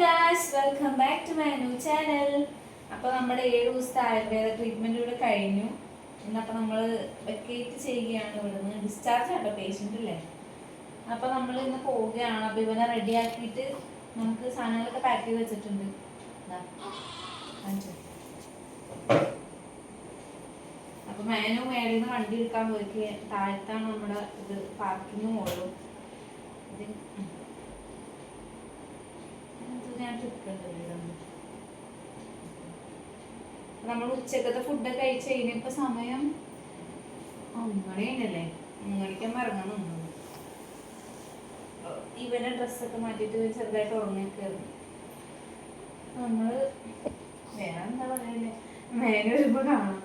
Guys welcome back to my new channel അപ്പോൾ നമ്മുടെ ഏഴ് ദിവസത്തെ ആയുർവേദ ട്രീറ്റ്മെന്റ് ഇവിടെ കഴിഞ്ഞു. ഇന്നപ്പോൾ നമ്മൾ വെക്കേറ്റ് ചെയ്യുകയാണ് ഇവിടുന്ന്. ഡിസ്ചാർജ് ആട്ടോ പേഷ്യന്റ് അല്ലേ അപ്പോൾ നമ്മൾ ഇന്ന് പോവുകയാണ്. അപ്പോൾ ഇവനെ റെഡി ആക്കിയിട്ട് നമുക്ക് സാധനങ്ങളൊക്കെ പാക്ക് ചെയ്ത് വെച്ചിട്ടുണ്ട്. അപ്പോൾ മേനു മേളിൽ നിന്ന് വണ്ടി എടുക്കാൻ പോയിട്ട് താഴത്താണ് നമ്മുടെ ഇത് പാർക്കിങ് മോളും ഇത് ഞാൻ നമ്മൾ ഉച്ചക്കത്തെ ഫുഡ് കഴിച്ച് കഴിഞ്ഞപ്പോ സമയം ഒന്നുമണി കഴിഞ്ഞല്ലേ ഒന്നുമണിക്കാൻ ഇറങ്ങാൻ നിന്നു. ഇവനെ ഡ്രസ്സൊക്കെ മാറ്റിയിട്ട് ചെറുതായിട്ട് ഉറങ്ങിക്കായിരുന്നു നമ്മൾ വേറെ എന്താ പറയല്ലേ വരുമ്പോ കാണാം.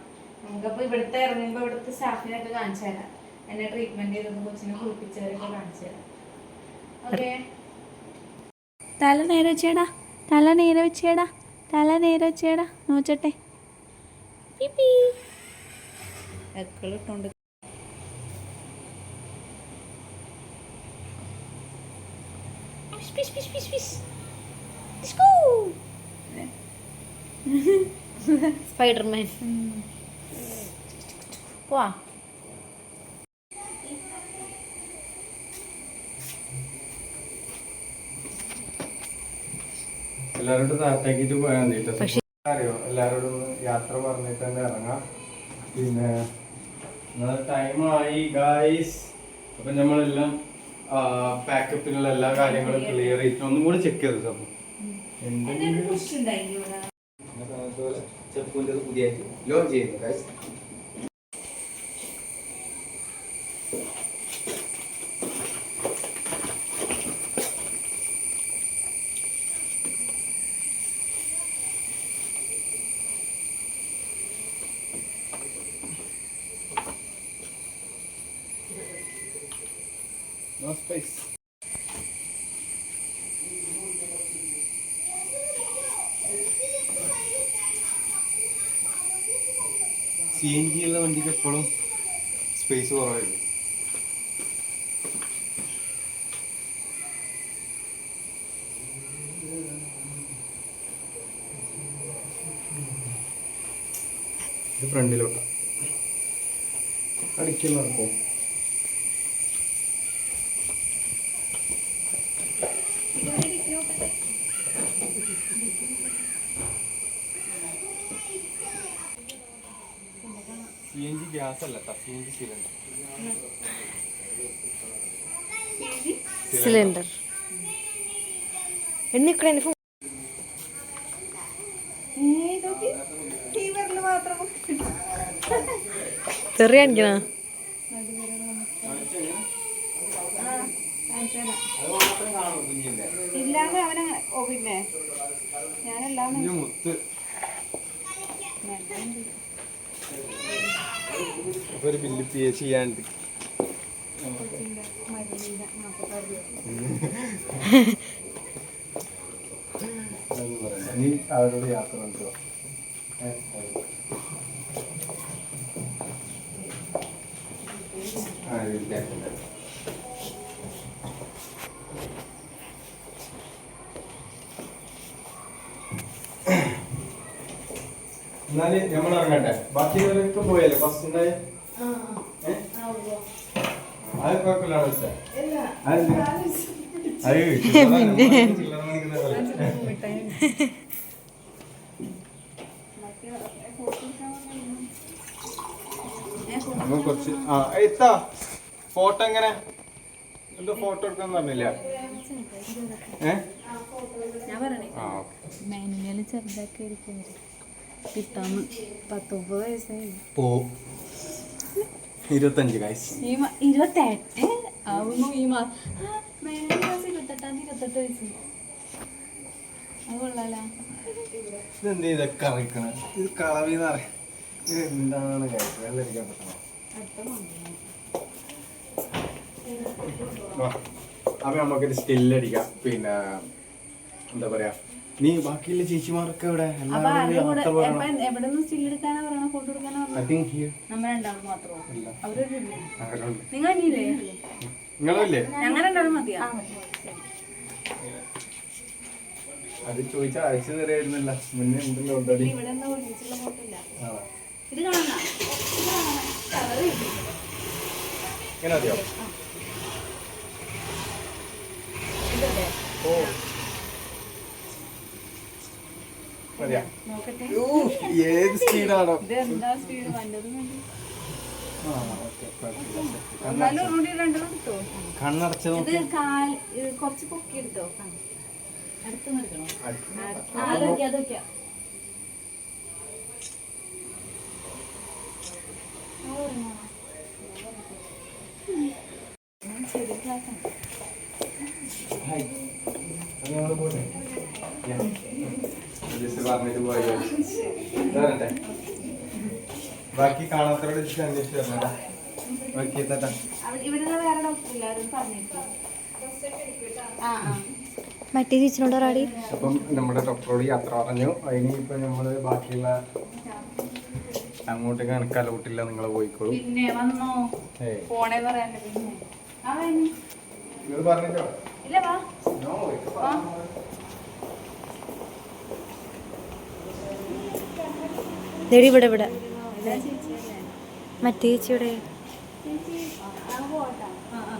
നമുക്കപ്പോ ഇവിടുത്തെ ഇറങ്ങുമ്പോ ഇവിടുത്തെ സ്റ്റാഫിനൊക്കെ കാണിച്ചു തരാം. എന്നെ ട്രീറ്റ്മെന്റ് ചെയ്തത് കൊച്ചിനെ കുളിപ്പിച്ചവരൊക്കെ കാണിച്ചു തരാം. തല നേരെ വെച്ചേടാ. തല നേരെ വെച്ചേടാ. തല നേരെ വെച്ചേടാ. നോച്ചട്ടെ എക്കളിട്ടുണ്ട്. സ്പൈഡർമാൻ പോവാ. എല്ലാരോടും താറ്റാക്കിട്ട് പോയാൽ മതി. അറിയോ? എല്ലാരോടും യാത്ര പറഞ്ഞിട്ട് തന്നെ ഇറങ്ങാം. പിന്നെ നിങ്ങളെ ടൈമായി ഗായ്സ് അപ്പൊ നമ്മളെല്ലാം പാക്കപ്പിനുള്ള എല്ലാ കാര്യങ്ങളും ക്ലിയർ ചെയ്തിട്ട് ഒന്നും കൂടെ ചെക്ക് ചെയ്തു അപ്പൊ? എന്തെങ്കിലും ചെപ്പുവിന്റെ പുതിയ ലോഞ്ച് ചെയ്യുന്നു guys no space C N G ഉള്ള വണ്ടിക്ക് എപ്പോഴും സ്പേസ് കുറവായിരുന്നു ഇത് ഫ്രണ്ടിലോട്ടാ. അടിക്കുന്ന നടക്കും. ഗ്യാസ് അല്ല സിലിണ്ടർ. സിലിണ്ടർ. തെറി കാണിക്കണ? ഇല്ലാതെ അവനെ ഓ പിന്നെ ഞാനെല്ലാം ഇതിന്റെ മുത്ത് അപ്പൊ ഒരു ബില്ല് പി പേ ചെയ്യാണ്ട്. നീ യാത്ര എന്നാൽ നമ്മൾ ഇറങ്ങട്ടെ. ബാക്കിയുള്ളവരൊക്കെ പോയല്ലേ? ഫസ്റ്റ് അത് കുഴപ്പമില്ല വെച്ചാ നമ്മൾ കുറച്ച് ആ എത്താ ഫോട്ടോ എങ്ങനെ? എന്തോ ഫോട്ടോ എടുക്കാൻ പറഞ്ഞില്ല? ഏഹ് ചെറുതാക്കി പത്തൊമ്പത് വയസ്സായി. പോ. ഇരുപത്തഞ്ച് ഗൈസ് ഈ ഇരുപത്തെട്ട്? ആവുന്നു ഈ മാസം മാസം ഇരുപത്തെട്ടാം തീയതി ഇരുപത്തെട്ട് വയസ്സ്. അത് കൊള്ളാലോ. ഇതെന്ത് ഇതൊക്കെ അറിയിക്കണ? ഇത് കളവിന്ന് അറിയാം. ഇത് എന്താണ് കാര്യം വെള്ളം അടിക്കാൻ പറ്റണം? വാ. അപ്പൊ നമുക്കൊരു സ്റ്റില്ലടിക്കാം പിന്നെ എന്താ പറയാ? നീ ബാക്കിയുള്ള ചേച്ചിമാർക്ക് ഇവിടെ നിങ്ങളല്ലേ അത് ചോദിച്ചാൽ അയച്ചു തരായിരുന്നില്ല. മുന്നേ ഉണ്ടല്ലോ ഓൾറെഡി ഇങ്ങനെ മതിയോ? ഓ മതിയാ നോക്കട്ടെ ഊ, ഏത് സ്പീഡാണോ ഇത് എന്താ സ്പീഡ് വല്ലതും വേണ്ടി ആ ഓക്കെ കുഴപ്പമില്ല എന്നാലും ഒന്നുകൂടി രണ്ടെണ്ണം സ്പീഡാണോ. കണ്ണടച്ച് കുറച്ച് പൊക്കി എടുത്തോ? അടുത്ത് നിൽക്കണോ അടുത്ത് അതൊക്കെ അതൊക്കെ ചെറിയ ക്ലാസ്സാണ് ഹായ്. അത് ഞങ്ങൾ പോട്ടെ? ജസ്റ്റ് പറഞ്ഞിട്ട് പോയി. വരട്ടെ. ബാക്കി കാണാത്തവരോട് ജസ്റ്റ് അന്വേഷിച്ചു തരണേ ബാക്കി എത്തട്ടെ. മറ്റേ ചേച്ചിനോട് റാടി അപ്പം നമ്മുടെ ഡോക്ടറോട് യാത്ര പറഞ്ഞു. ഇനിയിപ്പോൾ നമ്മൾ ബാക്കിയുള്ള അങ്ങോട്ട് കണക്ക് അലൗട്ടില്ല നിങ്ങളെ പോയിക്കോളൂ. പിന്നെ വന്നോ? ഫോണേ പോണേ പറയാണ്ട് പിന്നെ. ആ വൈകി. നിങ്ങൾ പറഞ്ഞിട്ടോ ഇല്ല വാ നോ വാ ദേടി ഇവിടെ ഇവിടെ ഇതാ ചേച്ചിയല്ലേ മറ്റേ ചേച്ചിയുടെ ചേച്ചി ആ പോട്ടാ ആ ആ ആ മറ്റവരൊക്കെ എന്ത് പോട്ടെ ട്രീറ്റ്മെന്റിനൊക്കെ ആ ആ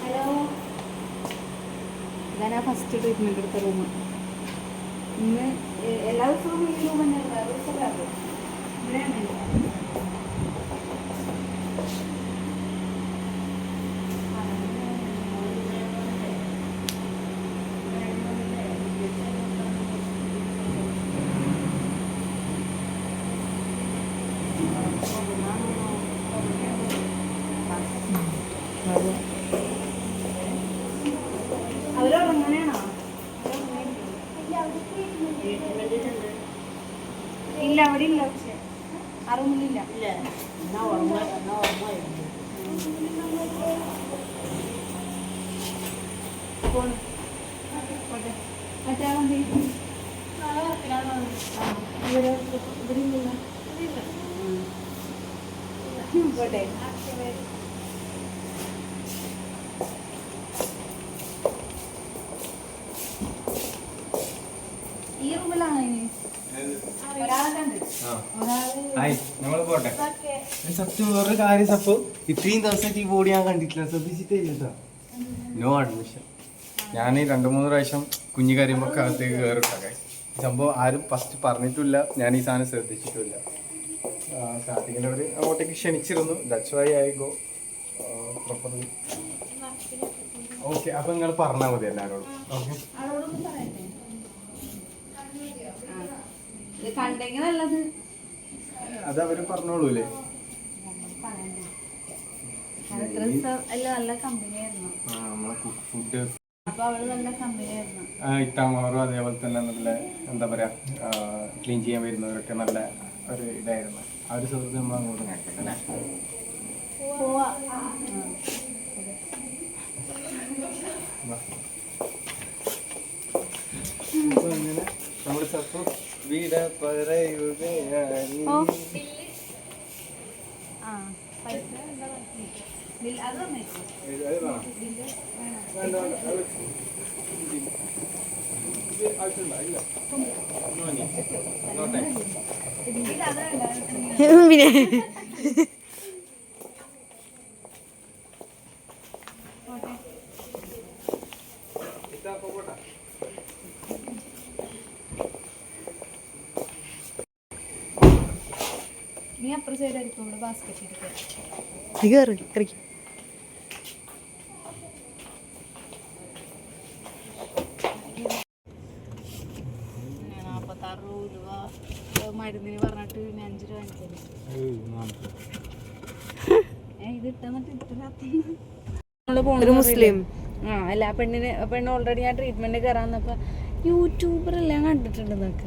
ഹലോ ഇതാണ് ഫസ്റ്റ് ട്രീറ്റ്മെന്റ് എടുത്ത റൂം ഇന്ന് എല്ലാ ദിവസവും ഈ റൂം തന്നെ വേറെ ദിവസം വേറെ ഇവിടെയാണ് അവരുറങ്ങാനാണോ ഇല്ല അവിടെ ഇല്ല പക്ഷെ ആ റൂമിലില്ല പോണ്. പോട്ടെ. ഇവിടെ ഇവിടെ പോട്ടെ ഈ റൂമിലാണ് പോട്ടെ. ഇതൊക്കെ. സത്യം വേറൊരു കാര്യം സപ്പോ. ഇത്രയും ദിവസമായിട്ട് ഈ ബോഡി ഞാൻ കണ്ടിട്ടില്ല. ശ്രദ്ധിച്ചിട്ടേ കേട്ടോ നോ അഡ്മിഷൻ ഞാൻ ഈ രണ്ട് മൂന്ന് പ്രാവശ്യം കുഞ്ഞു കരയുമ്പോൾ അകത്തേക്ക് കയറിട്ടൊക്കെ സംഭവം ആരും ഫസ്റ്റ് പറഞ്ഞിട്ടില്ല. ഞാൻ ഈ സാധനം ശ്രദ്ധിച്ചിട്ടില്ല. സ്റ്റാർട്ടിങ്ങിൽ അവർ അങ്ങോട്ടേക്ക് ക്ഷണിച്ചിരുന്നു. That's why I go properly okay അപ്പം നിങ്ങൾ പറഞ്ഞാൽ മതി എല്ലാവരോടും ഓക്കെ അത് അവർ പറഞ്ഞോളൂലേ? നമ്മളെ ഫുഡ് ഇത്താമാറും അതേപോലെ തന്നെ നല്ല എന്താ പറയാ ക്ലീൻ ചെയ്യാൻ വരുന്നവരൊക്കെ നല്ല ഒരു ഇതായിരുന്നു. ആ ഒരു സുഹൃത്ത് നമ്മൾ അങ്ങോട്ട് കാണിക്കണം അല്ലേ? പോവാ. വാ. അപ്പൊ അങ്ങനെ നമ്മുടെ സപ്പോ വീട പറയുകയാണ് ആ പൈസ പിന്നെ. നീ അപ്പുറം സൈഡായിരിക്കും ഇവിടെ ബാസ്ക്കറ്റ് ഇരിക്കുക നീ കയറി രൂപ മരുന്നിന് പറഞ്ഞിട്ട് പിന്നെ അഞ്ച് രൂപ വാങ്ങിച്ചത്. ഏയ്, നാളെ. ഏ ഇത് ഇട്ടെന്നിട്ട് ഇട്ടില്ലാത്ത ഒരു മുസ്ലിം. ആ അല്ല ആ പെണ്ണിന് പെണ്ണ് ഓൾറെഡി ഞാൻ ട്രീറ്റ്മെന്റ് കയറാന്നപ്പോ യൂട്യൂബർ എല്ലാം കണ്ടിട്ടുണ്ട് നോക്ക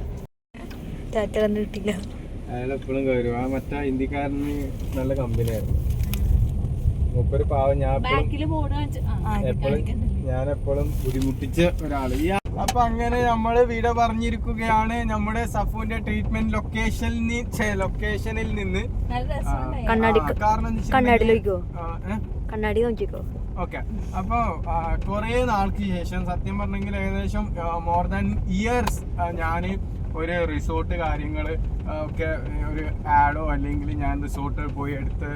ടാറ്റ കണ്ടു കിട്ടില്ല അയാൾ എപ്പോഴും കയറും ആ മറ്റേ ഹിന്ദിക്കാരന് നല്ല കമ്പനിയായിരുന്നു. മൂപ്പര് പാവം ഞാൻ എപ്പോഴും ഞാൻ എപ്പോഴും ബുദ്ധിമുട്ടിച്ച ഒരാൾ. ഈ അപ്പൊ അങ്ങനെ നമ്മൾ വീട പറഞ്ഞിരിക്കുകയാണ് നമ്മുടെ സഫുവിന്റെ ട്രീറ്റ്മെന്റ് ലൊക്കേഷനിൽ ലൊക്കേഷനിൽ നിന്ന്. കണ്ണാടി- കണ്ണാടിയിലേക്കോ? കണ്ണാടി നോക്കിക്കോ. ഓക്കെ. അപ്പൊ കുറെ നാൾക്ക് ശേഷം സത്യം പറഞ്ഞെങ്കിൽ ഏകദേശം മോർ ദാൻ ഇയേഴ്സ് ഞാൻ ഒരു റിസോർട്ട് കാര്യങ്ങൾ ഒക്കെ ഒരു ആഡോ അല്ലെങ്കിൽ ഞാൻ റിസോർട്ട് പോയി എടുത്ത്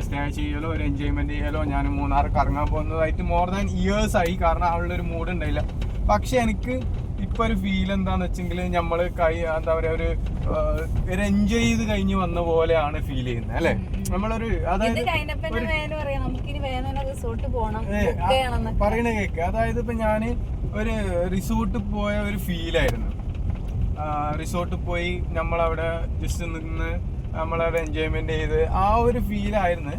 സ്റ്റേ ചെയ്യലോ ഒരു എൻജോയ്മെന്റ് ചെയ്യലോ ഞാൻ മൂന്നാർ കറങ്ങാൻ പോകുന്നതായിട്ട് മോർ ദാൻ ഇയേഴ്സ് ആയി. കാരണം അവളുടെ ഒരു മൂഡ് ഉണ്ടായില്ല. പക്ഷെ എനിക്ക് ഇപ്പൊ ഒരു ഫീൽ എന്താന്ന് വെച്ചെങ്കിൽ നമ്മൾ കൈ എന്താ പറയാ ഒരു ഒരു എൻജോയ് ചെയ്ത് കഴിഞ്ഞ് വന്ന പോലെയാണ് ഫീൽ ചെയ്യുന്നത് അല്ലെ? നമ്മളൊരു അതായത് പറയണ കേക്ക്. അതായത് ഇപ്പൊ ഞാൻ ഒരു റിസോർട്ട് പോയ ഒരു ഫീലായിരുന്നു റിസോർട്ട് പോയി നമ്മളവിടെ ജസ്റ്റ് നിന്ന് നമ്മളവിടെ എൻജോയ്മെന്റ് ചെയ്ത് ആ ഒരു ഫീലായിരുന്നു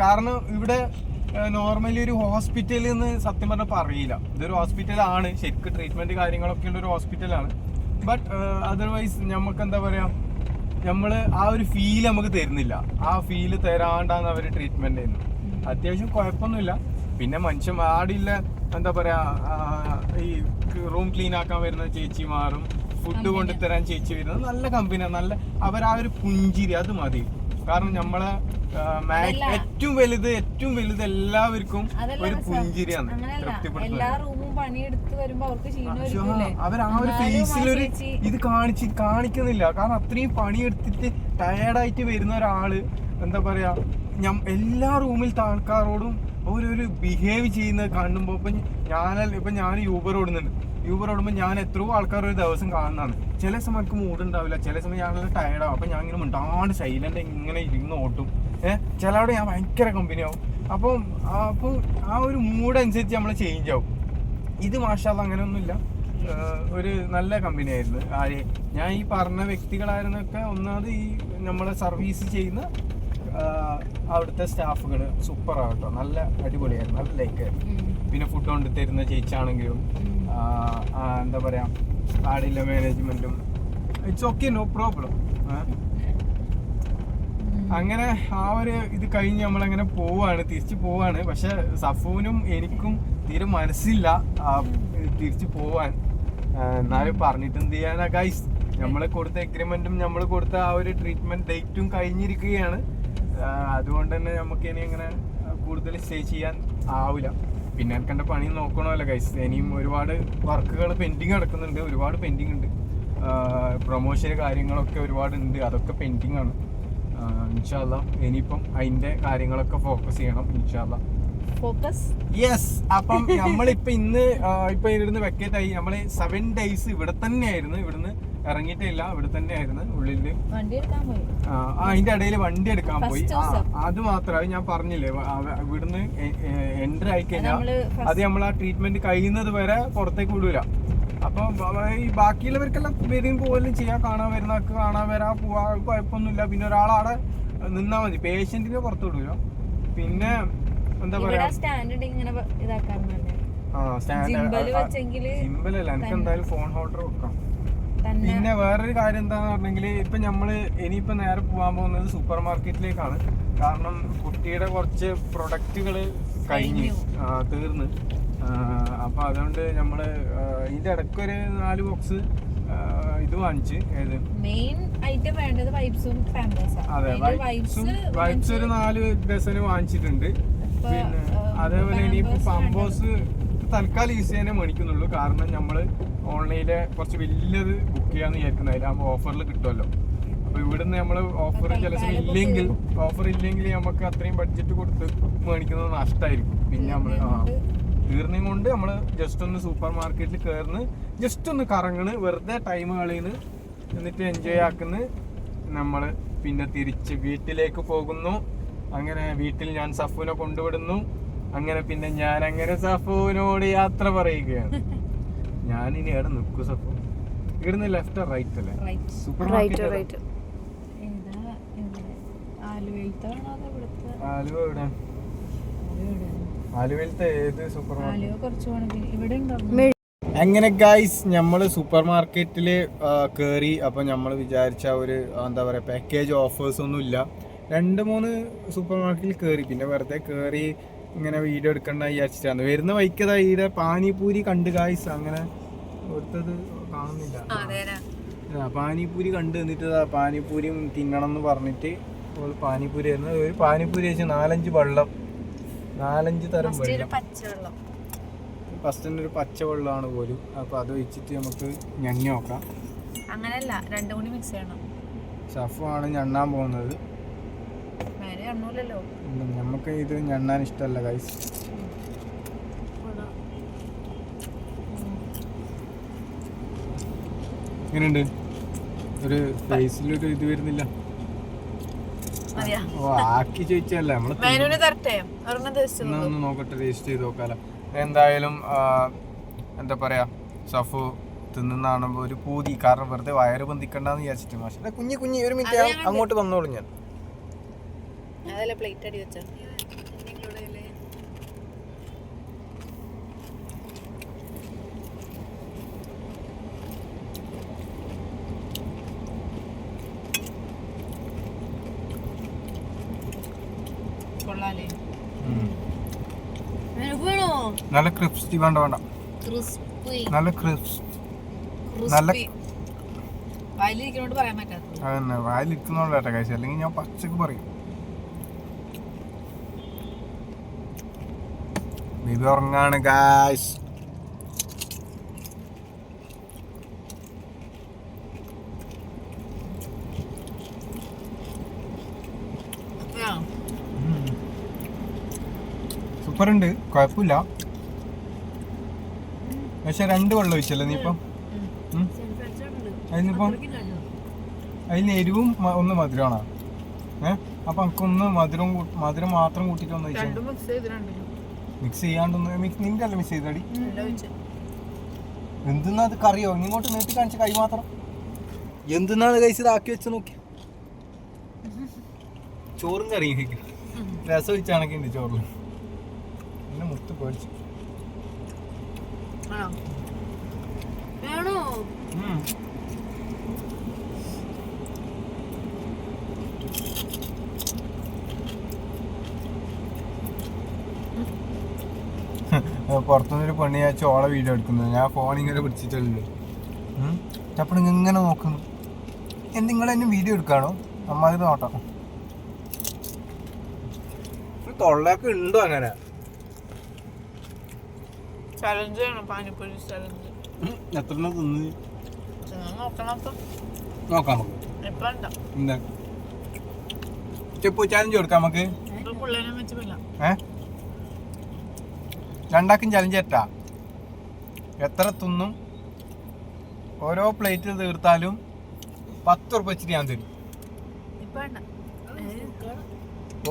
കാരണം ഇവിടെ നോർമലി ഒരു ഹോസ്പിറ്റലിൽ നിന്ന് സത്യം പറഞ്ഞാൽ പറയില്ല. ഇതൊരു ഹോസ്പിറ്റലാണ് ശരിക്കും ട്രീറ്റ്മെന്റ് കാര്യങ്ങളൊക്കെ ഉള്ള ഒരു ഹോസ്പിറ്റലാണ് ബട്ട് അതർവൈസ് നമുക്ക് എന്താ പറയാ? നമ്മൾ ആ ഒരു ഫീൽ നമുക്ക് തരുന്നില്ല. ആ ഫീൽ തരാണ്ടാണ് അവർ ട്രീറ്റ്മെന്റ് ചെയ്യുന്നത് അത്യാവശ്യം കുഴപ്പമൊന്നുമില്ല. പിന്നെ മനുഷ്യൻ ആടില്ല എന്താ പറയാ ഈ റൂം ക്ലീൻ ആക്കാൻ വരുന്ന ചേച്ചിമാറും ഫുഡ് കൊണ്ടുതരാൻ ചേച്ചി വരുന്നത് നല്ല കമ്പനിയാണ് നല്ല അവർ ആ ഒരു പുഞ്ചിരി അത് മതി. കാരണം നമ്മളെ. ഏറ്റവും വലുത് ഏറ്റവും വലുത് എല്ലാവർക്കും ഒരു പുഞ്ചിരിയാണ് അവർ ആ ഒരു ഫേസിൽ ഒരു ഇത് കാണിച്ച് കാണിക്കുന്നില്ല. കാരണം അത്രയും പണിയെടുത്തിട്ട് ടയേർഡായിട്ട് വരുന്ന ഒരാൾ എന്താ പറയാ ഞാൻ എല്ലാ റൂമിൽ ആൾക്കാരോടും ഓരോരു ബിഹേവ് ചെയ്യുന്നത് കാണുമ്പോൾ ഇപ്പൊ ഞാൻ ഇപ്പൊ ഞാൻ യൂബർ ഓടുന്നുണ്ട്. യൂബർ ഓടുമ്പോൾ ഞാൻ എത്രയോ ആൾക്കാർ ഒരു ദിവസം കാണുന്നതാണ്. ചില സമയത്ത് എനിക്ക് മൂഡ് ഉണ്ടാവില്ല. ചില സമയം ഞാൻ നല്ല ടയർഡാവും അപ്പം ഞാൻ ഇങ്ങനെ മിണ്ടാണ്ട് സൈലന്റ് ഇങ്ങനെ ഇരുന്ന് ഓട്ടും. ഏഹ് ചിലവിടെ ഞാൻ ഭയങ്കര കമ്പനി ആവും. അപ്പം അപ്പോൾ ആ ഒരു മൂഡ് അനുസരിച്ച് നമ്മൾ ചേഞ്ച് ആവും. ഇത് മാഷാല്ല അങ്ങനെയൊന്നുമില്ല. ഒരു നല്ല കമ്പനി ആയിരുന്നു ആരെ ഞാൻ ഈ പറഞ്ഞ വ്യക്തികളായിരുന്നൊക്കെ ഒന്നാമത് ഈ നമ്മളെ സർവീസ് ചെയ്യുന്ന അവിടുത്തെ സ്റ്റാഫുകൾ സൂപ്പർ ആകട്ടോ നല്ല അടിപൊളിയായിരുന്നു. നല്ല ലൈക്ക് ഉം. പിന്നെ ഫുഡ് കൊണ്ട് തരുന്ന ആഹ് എന്താ പറയാ ആടില്ല മാനേജ്മെന്റും ഇറ്റ്സ് ഓക്കെ നോ പ്രോബ്ലം അങ്ങനെ ആ ഒരു ഇത് കഴിഞ്ഞ് നമ്മളങ്ങനെ പോവാണ് തിരിച്ചു പോവാണ്. പക്ഷെ സഫൂനും എനിക്കും തീരെ മനസ്സില്ല തിരിച്ചു പോവാൻ. എന്നാലും പറഞ്ഞിട്ട് എന്ത് ചെയ്യാനാ ഗൈസ് നമ്മളെ കൊടുത്ത എഗ്രിമെന്റും നമ്മൾ കൊടുത്ത ആ ഒരു ട്രീറ്റ്മെന്റ് ഡേറ്റും കഴിഞ്ഞിരിക്കുകയാണ്. അതുകൊണ്ട് തന്നെ നമുക്ക് ഇനി അങ്ങനെ കൂടുതൽ സ്റ്റേ ചെയ്യാൻ ആവില്ല പിന്നെ കണ്ട പണി നോക്കണമല്ലോ ഗൈസ് ഇനിയും ഒരുപാട് വർക്കുകൾ പെൻഡിങ് കിടക്കുന്നുണ്ട് ഒരുപാട് പെൻഡിങ് ഉണ്ട്. പ്രൊമോഷൻ കാര്യങ്ങളൊക്കെ ഒരുപാട് ഉണ്ട്. അതൊക്കെ പെൻഡിങ് ആണ്. ഇൻഷാല്ല ഇനിയിപ്പം അതിന്റെ കാര്യങ്ങളൊക്കെ ഫോക്കസ് ചെയ്യണം ഇൻഷാല്ല ഫോക്കസ് യെസ് അപ്പം നമ്മളിപ്പോ ഇന്ന് ഇപ്പം ഇപ്പൊ ഇവിടുന്ന് വെക്കേറ്റ് ആയി. നമ്മൾ സെവൻ ഡേയ്സ് ഇവിടെ തന്നെയായിരുന്നു. ഇവിടുന്ന് ഇറങ്ങിയിട്ടില്ല. ഇവിടെ തന്നെയായിരുന്നു. ഉള്ളിൽ. ആ, അതിന്റെ ഇടയിൽ വണ്ടി എടുക്കാൻ പോയി. അത് മാത്രമേ ഞാൻ പറഞ്ഞില്ലേ ഇവിടുന്ന് എൻട്രി ആയി കഴിഞ്ഞാൽ അത് നമ്മൾ ആ ട്രീറ്റ്മെന്റ് കഴിയുന്നത് വരെ പുറത്തേക്ക് വിടൂല. അപ്പൊ ഈ ബാക്കിയുള്ളവർക്കെല്ലാം വരും പോലും ചെയ്യാൻ കാണാൻ വരുന്നവർക്ക് കാണാൻ വരാ. പോവാ കുഴപ്പമൊന്നുമില്ല. പിന്നെ ഒരാളവിടെ നിന്നാ മതി. പേഷ്യന്റിനെ പുറത്ത് വിടൂല. പിന്നെ എന്താ പറയാ? സ്റ്റാൻഡേർഡ് ഇങ്ങനെ സിമ്പിളല്ല എനിക്ക് എന്തായാലും ഫോൺ ഹോൾഡർ വെക്കാം പിന്നെ വേറൊരു കാര്യം എന്താന്ന് പറഞ്ഞെങ്കിൽ ഇപ്പൊ നമ്മൾ ഇനിയിപ്പോ നേരെ പോകാൻ പോകുന്നത് സൂപ്പർ മാർക്കറ്റിലേക്കാണ് കാരണം കുട്ടിയുടെ കുറച്ച് പ്രൊഡക്റ്റുകൾ കഴിഞ്ഞ് തീർന്ന്. അപ്പൊ അതുകൊണ്ട് നമ്മൾ ഇതിന്റെ ഇടയ്ക്ക് ഒരു നാല് ബോക്സ് ഇത് വാങ്ങിച്ച് ഏത്? മെയിൻ ഐറ്റം വേണ്ടത് വൈബ്സും അതെ വൈപ്സും വൈപ്സ് ഒരു നാല് ഡസന് വാങ്ങിച്ചിട്ടുണ്ട്. പിന്നെ അതേപോലെ ഇനിയിപ്പോ പമ്പോസ് തൽക്കാലം യൂസ് ചെയ്യാനേ മേടിക്കുന്നുള്ളൂ. കാരണം നമ്മൾ ഓൺലൈനിലെ കുറച്ച് വലിയത് ബുക്ക് ചെയ്യാന്ന് വിചാരിക്കുന്നത് അതിലാകുമ്പോൾ ഓഫറിൽ കിട്ടുമല്ലോ അപ്പൊ ഇവിടുന്ന് നമ്മൾ ഓഫർ ചില സമയം ഇല്ലെങ്കിൽ ഓഫർ ഇല്ലെങ്കിൽ നമുക്ക് അത്രയും ബഡ്ജറ്റ് കൊടുത്ത് മേടിക്കുന്നത് നഷ്ടമായിരിക്കും പിന്നെ നമ്മൾ ആ തീർന്നേം കൊണ്ട് നമ്മൾ ജസ്റ്റ് ഒന്ന് സൂപ്പർ മാർക്കറ്റിൽ കയറുന്നു ജസ്റ്റ് ഒന്ന് കറങ്ങണ് വെറുതെ ടൈം കളയുന്നു എന്നിട്ട് എൻജോയ് ആക്കുന്നു നമ്മൾ പിന്നെ തിരിച്ച് വീട്ടിലേക്ക് പോകുന്നു. അങ്ങനെ വീട്ടിൽ ഞാൻ സഫുവിനെ കൊണ്ടുവിടുന്നു. അങ്ങനെ പിന്നെ ഞാൻ അങ്ങനെ സഫുവിനോട് യാത്ര പറയുകയാണ്. ഞാൻ ഇനി എവിടെ നിൽക്കും സഫു ഇവിടുന്ന് ലെഫ്റ്റ് റൈറ്റ് അല്ലേ? Right super right market right Aluva എവിടെ? ആലുവയിലത്തെ ഏത് സൂപ്പർ മാർക്കറ്റ് അങ്ങനെ ഗൈസ് നമ്മൾ സൂപ്പർ മാർക്കറ്റിൽ കയറി അപ്പോൾ നമ്മൾ വിചാരിച്ച ഒരു എന്താ പറയുക പാക്കേജ് ഓഫേഴ്സ് ഒന്നും ഇല്ല രണ്ട് മൂന്ന് സൂപ്പർ മാർക്കറ്റിൽ കയറി പിന്നെ വെറുതെ കയറി ഇങ്ങനെ വീഡിയോ എടുക്കണ്ട വിചാരിച്ചിട്ടാണ്. വരുന്ന വൈക്കതാ ഈടെ പാനിപൂരി കണ്ട് കായ്സ് അങ്ങനെ കൊടുത്തത് കാണുന്നില്ല. പാനിപൂരി കണ്ടു നിന്നിട്ട് പാനിപൂരിയും തിന്നണം എന്ന് പറഞ്ഞിട്ട് ഓൾ പാനിപൂരി ആയിരുന്നു. ഒരു പാനിപൂരി വെച്ച് നാലഞ്ച് വെള്ളം. നാലഞ്ച് തരം വെള്ളം. ഫസ്റ്റ് തന്നെ ഒരു പച്ച വെള്ളമാണ് പോലും. അപ്പോൾ അത് വെച്ചിട്ട് നമുക്ക് ഞെങ്ങി നോക്കാം. അങ്ങനെയല്ല രണ്ടും കൂടി മിക്സ് ചെയ്യണം. ഷഫാണ് ഞണ്ണാൻ പോകുന്നത്. നേരെ എണ്ണൂലല്ലോ നമുക്ക് ഇത് ഞണ്ണാൻ ഇഷ്ടമല്ല ഗൈസ് എങ്ങനെയുണ്ട് ഒരു ഫേസിലൊരു ഇത് വരുന്നില്ല. ഓ ആക്കി ചോദിച്ചല്ല നമ്മൾ നോക്കട്ടെ ടേസ്റ്റ് ചെയ്ത് നോക്കാലോ. എന്തായാലും എന്താ പറയാ സഫു തിന്നുന്ന ഒരു പൂതി. കാരണം വെറുതെ വയറ് പൊന്തിക്കണ്ടെന്ന് വിചാരിച്ചിട്ട് മാഷെ. കുഞ്ഞി കുഞ്ഞി ഒരു മിനിറ്റ് അങ്ങോട്ട് വന്നോളൂ ഞാൻ. അതല്ലേ പ്ലേറ്റ് അടി വെച്ചോ. നല്ല ക്രിസ്പി വേണ്ട വേണ്ട. ക്രിസ്പി. നല്ല ക്രിസ്പി. നല്ല വായിലിരിക്കുന്നോണ്ട് പറയാൻ പറ്റാത്തത്. അതന്നെ വായിലിരിക്കുന്നോണ്ട് കേട്ടോ കഴിച്ചു അല്ലെങ്കിൽ ഞാൻ പച്ചക്ക് പറയും. ബേബി ഉറങ്ങാണ് ഗായ്സ് സൂപ്പറുണ്ട്. കുഴപ്പമില്ല. പക്ഷെ രണ്ട് വെള്ളം ഒഴിച്ചല്ലേ നീ ഇപ്പം? അതിനിപ്പം അതിന് എരിവും ഒന്ന് മധുരമാണോ. ഏഹ് അപ്പൊ എനിക്കൊന്ന് മധുരം മധുരം മാത്രം കൂട്ടിട്ട് ഒന്ന് ഒഴിച്ചാൽ രണ്ടും മിക്സ് ചെയ്യാണ്ടൊന്ന് മിക്സ് നിന്റെ അല്ല മിക്സ് ചെയ്തടി. എന്തെന്നാ അത് കറിയോ? ഇങ്ങോട്ട് നീട്ടി കാണിച്ച കൈ മാത്രം. എന്തുന്നാണ് കഴിച്ചത് ആക്കി വെച്ച് നോക്കി. ചോറും കറിയും കഴിക്കും. രസം ഒഴിച്ചാണൊക്കെ ഉണ്ട് ചോറിൽ പിന്നെ മുത്ത് പേടിച്ചു ആണോ? പുറത്തുനിന്നൊരു പെണ്ണി ഞാൻ ചോള വീഡിയോ എടുക്കുന്നത്. ഞാൻ ഫോൺ ഇങ്ങനെ പിടിച്ചിട്ടല്ലേ. അപ്പോൾ ഇങ്ങനെ നോക്കുന്നു. എന്തെങ്കിലും എന്നെ വീഡിയോ എടുക്കാണോ? അമ്മാതിരി നോട്ടോ. തൊള്ളയൊക്കെ ഉണ്ടോ അങ്ങനെ? പാനിപ്പൂരി ചലഞ്ച് എത്ര തിന്ന്? അപ്പൊ. നോക്കാം നമുക്ക്. എന്താ ചാലഞ്ച് കൊടുക്കാം നമുക്ക്. ഏഹ് രണ്ടാക്കും ചലഞ്ച് എട്ടാ എത്ര തിന്നും ഓരോ പ്ലേറ്റ് തീർത്താലും പത്ത് ഉറുപ്പ വെച്ചിട്ട് ഞാൻ തരും.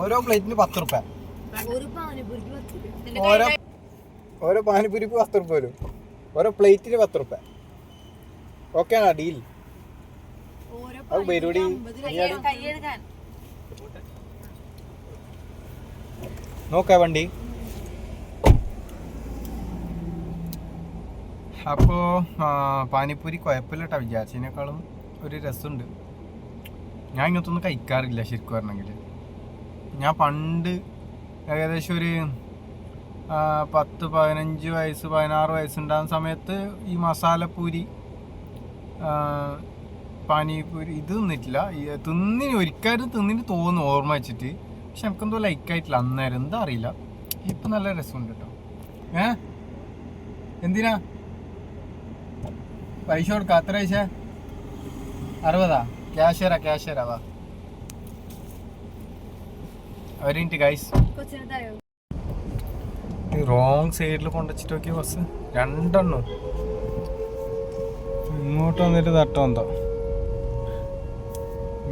ഓരോ പ്ലേറ്റിന് പത്ത് ഉറുപ്പ ഓരോ ഓരോ പാനിപ്പൂരിക്ക് പത്ത് ഉറുപ്പ വരും. ഓരോ പ്ലേറ്റിന് പത്ത് ഉറുപ്പ ഓക്കെ ആണോ? ഡീൽ അത് പരിപാടി നോക്കാം വണ്ടി. അപ്പോൾ പാനിപ്പൂരി കുഴപ്പമില്ല കേട്ടോ വിചാരിച്ചതിനേക്കാളും ഒരു രസമുണ്ട്. ഞാൻ ഇങ്ങനത്തൊന്നും കഴിക്കാറില്ല ശരിക്കും പറഞ്ഞെങ്കിൽ ഞാൻ പണ്ട് ഏകദേശം ഒരു പത്ത് പതിനഞ്ച് വയസ്സ് പതിനാറ് വയസ്സുണ്ടാകുന്ന സമയത്ത് ഈ മസാലപ്പൂരി പാനിപ്പൂരി ഇത് തിന്നിട്ടില്ല. തിന്നിന് ഒരിക്കലും തിന്നിന് തോന്നുന്നു ഓർമ്മ വെച്ചിട്ട്. പക്ഷെ ലൈക്ക് ലൈക്കായിട്ടില്ല അന്നേരം. എന്താ അറിയില്ല. ഇപ്പം നല്ല രസമുണ്ട് കേട്ടോ ഏ? എന്തിനാ? പൈസ കൊടുക്ക. അത്ര പൈസ? അറുപതാ? ക്യാഷ് തരാ ക്യാഷ് തരാ വാ ഗൈസ് റോങ് സൈഡിൽ കൊണ്ടുവച്ചിട്ട് നോക്കിയ ബസ് രണ്ടെണ്ണം. ഇങ്ങോട്ട് വന്നിട്ട് തട്ടം എന്തോ.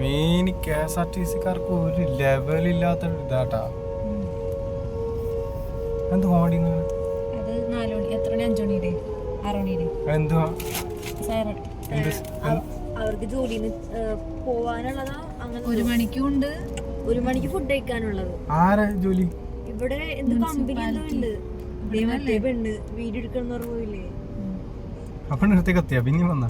Main K S R T സിക്കാർക്ക് ഒരു ലെവലില്ലാത്ത ഇതാട്ടാ. എന്ത് കോടി എന്തുവാ? അവർക്ക് ജോലിന്ന് പോവാനുള്ളതാ അങ്ങനെ ഒരു മണിക്കൂണ്ട്. ഒരു മണിക്ക് ഫുഡ് കഴിക്കാനുള്ളത്. ആരാ ജോലി? ഇവിടെ എന്ത് കമ്പനി ഉണ്ട്. മറ്റേ പെണ്ണ് എടുക്കണം എന്ന് പോയില്ലേ? അപ്പൊ നിർത്തേക്ക് എത്തിയാ പിന്നെ വന്ന?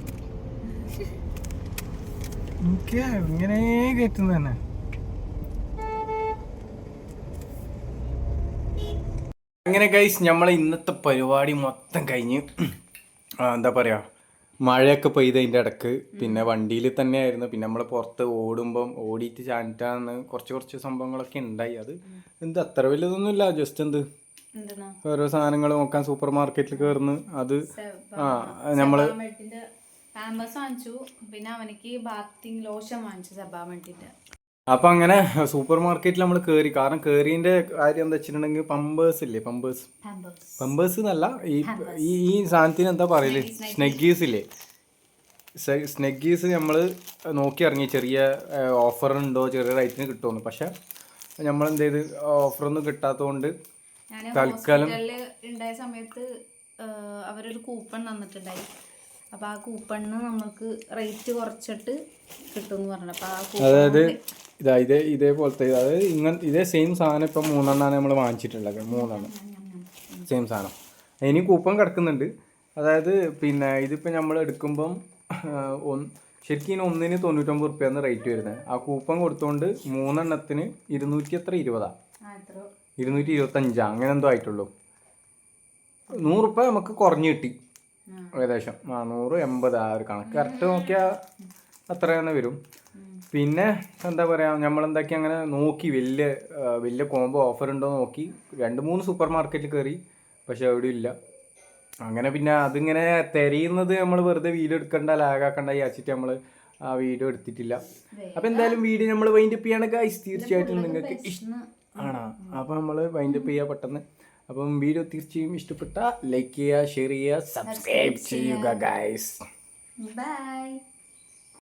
എനിക്ക് ഇങ്ങനെ കയറ്റുന്ന തന്നെ. അങ്ങനെ ഗൈസ് നമ്മളെ ഇന്നത്തെ പരിപാടി മൊത്തം കഴിഞ്ഞ് എന്താ പറയാ മഴയൊക്കെ പെയ്തതിന്റെ ഇടയ്ക്ക്. പിന്നെ വണ്ടിയിൽ തന്നെയായിരുന്നു. പിന്നെ നമ്മൾ പുറത്ത് ഓടുമ്പം ഓടിയിട്ട് ചാനിട്ടാന്ന് കുറച്ച് കുറച്ച് സംഭവങ്ങളൊക്കെ ഉണ്ടായി. അത് എന്ത് അത്ര വലിയതൊന്നുമില്ല ജസ്റ്റ് എന്ത് ഓരോ സാധനങ്ങൾ നോക്കാൻ സൂപ്പർ മാർക്കറ്റിൽ കയറുന്നു. അത് ആ നമ്മൾ പാമ്പേഴ്സ് വാങ്ങിച്ചു. പിന്നെ അവനക്ക് ബാത്തിങ് ലോഷൻ വാങ്ങിച്ചു സെബാമെഡിന്റെ അപ്പൊ അങ്ങനെ സൂപ്പർ മാർക്കറ്റിൽ നമ്മൾ കയറി കാരണം കയറിയതിന്റെ കാര്യം എന്താ വെച്ചിട്ടുണ്ടെങ്കിൽ പമ്പേഴ്സ് ഇല്ലേ? പമ്പേഴ്സ്. പമ്പേഴ്സ്. എന്നല്ല ഈ ഈ സാധനത്തിന് എന്താ പറയൽ? സ്നെഗീസ് ഇല്ലേ? സ്നെഗീസ് നമ്മൾ നോക്കി ഇറങ്ങി. ചെറിയ ഓഫർ ഉണ്ടോ? ചെറിയ റേറ്റിന് കിട്ടുമെന്ന് പക്ഷെ നമ്മൾ എന്ത് ചെയ്ത്? ഓഫറൊന്നും കിട്ടാത്തതുകൊണ്ട് തൽക്കാലം ഉണ്ടായ സമയത്ത് അവരൊരു കൂപ്പൺ തന്നിട്ടുണ്ടായി. അപ്പൊ ആ കൂപ്പണിന് നമുക്ക് റേറ്റ് കുറച്ചിട്ട് കിട്ടും എന്ന് പറഞ്ഞു. അപ്പോൾ ആ അതായത് ഇതാ ഇതേ ഇതേപോലത്തെ അതായത് ഇങ്ങനെ ഇതേ സെയിം സാധനം ഇപ്പം മൂന്നെണ്ണമാണ് നമ്മൾ വാങ്ങിച്ചിട്ടുള്ളത്. മൂന്നാണ് സെയിം സാധനം. ഇനി കൂപ്പൺ കിടക്കുന്നുണ്ട്. അതായത് പിന്നെ ഇതിപ്പോൾ നമ്മൾ എടുക്കുമ്പം ഒന്ന് ശരിക്കും ഇനി ഒന്നിന് തൊണ്ണൂറ്റൊമ്പത് റുപ്യാണ് റേറ്റ് വരുന്നത്. ആ കൂപ്പൺ കൊടുത്തുകൊണ്ട് മൂന്നെണ്ണത്തിന് ഇരുന്നൂറ്റി എത്ര ഇരുപതാ ഇരുന്നൂറ്റി ഇരുപത്തഞ്ചാ അങ്ങനെ എന്തോ ആയിട്ടുള്ളൂ. നൂറുപ്യ നമുക്ക് കുറഞ്ഞു കിട്ടി. ഏകദേശം. ആ നൂറ് എൺപത് ആ ഒരു കണക്ക്. കറക്റ്റ് നോക്കിയാൽ അത്ര തന്നെ വരും. പിന്നെ എന്താ പറയുക നമ്മളെന്താക്കി അങ്ങനെ നോക്കി വലിയ വലിയ കോംബോ ഓഫർ ഉണ്ടോ നോക്കി. രണ്ട് മൂന്ന് സൂപ്പർ മാർക്കറ്റിൽ കയറി പക്ഷെ എവിടെയും ഇല്ല. അങ്ങനെ പിന്നെ അതിങ്ങനെ തിരയുന്നത് നമ്മൾ വെറുതെ വീഡിയോ എടുക്കണ്ട ലാഗാക്കണ്ട വിചാരിച്ചിട്ട് നമ്മൾ ആ വീഡിയോ എടുത്തിട്ടില്ല. അപ്പം എന്തായാലും വീഡിയോ നമ്മൾ വൈൻഡപ്പ് ചെയ്യണ ഗൈസ് തീർച്ചയായിട്ടും നിങ്ങൾക്ക് ആണോ? അപ്പം നമ്മൾ വൈൻഡപ്പ് ചെയ്യുക പെട്ടെന്ന്. അപ്പം വീഡിയോ തീർച്ചയായും ഇഷ്ടപ്പെട്ട ലൈക്ക് ചെയ്യുക ഷെയർ ചെയ്യുക സബ്സ്ക്രൈബ് ചെയ്യുക ഗൈസ് ബൈ